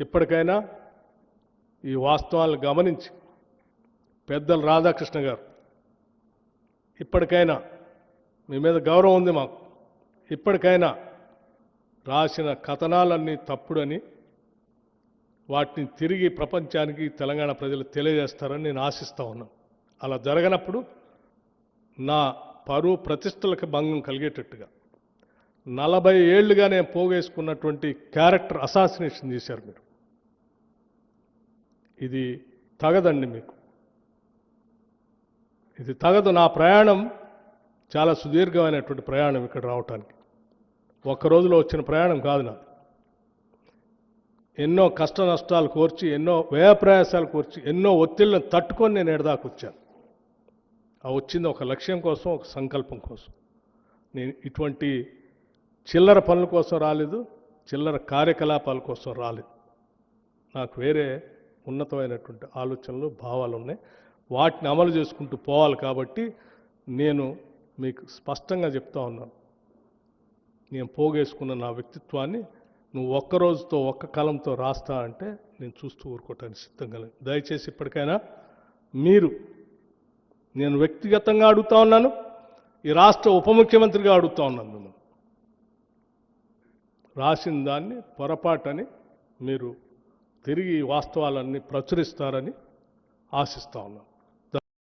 ఇప్పటికైనా ఈ వాస్తవాలను గమనించి పెద్దలు రాధాకృష్ణ గారు ఇప్పటికైనా మీ మీద గౌరవం ఉంది మాకు. ఇప్పటికైనా రాసిన కథనాలన్నీ తప్పుడని వాటిని తిరిగి ప్రపంచానికి తెలంగాణ ప్రజలు తెలియజేస్తారని నేను ఆశిస్తూ ఉన్నాను. అలా జరగనప్పుడు నా పరువు ప్రతిష్టలకు భంగం కలిగేటట్టుగా నలభై ఏళ్ళుగా నేను పోగేసుకున్నటువంటి క్యారెక్టర్ అసాసినేషన్ చేశారు మీరు. ఇది తగదండి మీకు. ఇది తగదు. నా ప్రయాణం చాలా సుదీర్ఘమైనటువంటి ప్రయాణం ఇక్కడ రావటానికి. ఒక్క రోజులో వచ్చిన ప్రయాణం కాదు నాది. ఎన్నో కష్ట నష్టాలు కోర్చి ఎన్నో వ్యయ ప్రయాసాలు కోర్చి ఎన్నో ఒత్తిళ్ళను తట్టుకొని నేను ఎడదాకు వచ్చాను. ఆ వచ్చింది ఒక లక్ష్యం కోసం ఒక సంకల్పం కోసం. నేను ఇటువంటి చిల్లర పనుల కోసం రాలేదు చిల్లర కార్యకలాపాల కోసం రాలేదు. నాకు వేరే ఉన్నతమైనటువంటి ఆలోచనలు భావాలు ఉన్నాయి వాటిని అమలు చేసుకుంటూ పోవాలి కాబట్టి నేను మీకు స్పష్టంగా చెప్తా ఉన్నాను. నేను పోగేసుకున్న నా వ్యక్తిత్వాన్ని నువ్వు ఒక్క రోజుతో ఒక్క కాలంతో రాస్తా అంటే నేను చూస్తూ ఊరుకోవటానికి సిద్ధంగా లేదు దయచేసి ఇప్పటికైనా మీరు నేను వ్యక్తిగతంగా అడుగుతా ఉన్నాను ఈ రాష్ట్ర ఉప ముఖ్యమంత్రిగా అడుగుతా ఉన్నాను మిమ్మల్ని. రాసిన దాన్ని పొరపాటని మీరు తిరిగి వాస్తవాలన్నీ ప్రచురిస్తారని ఆశిస్తా ఉన్నాను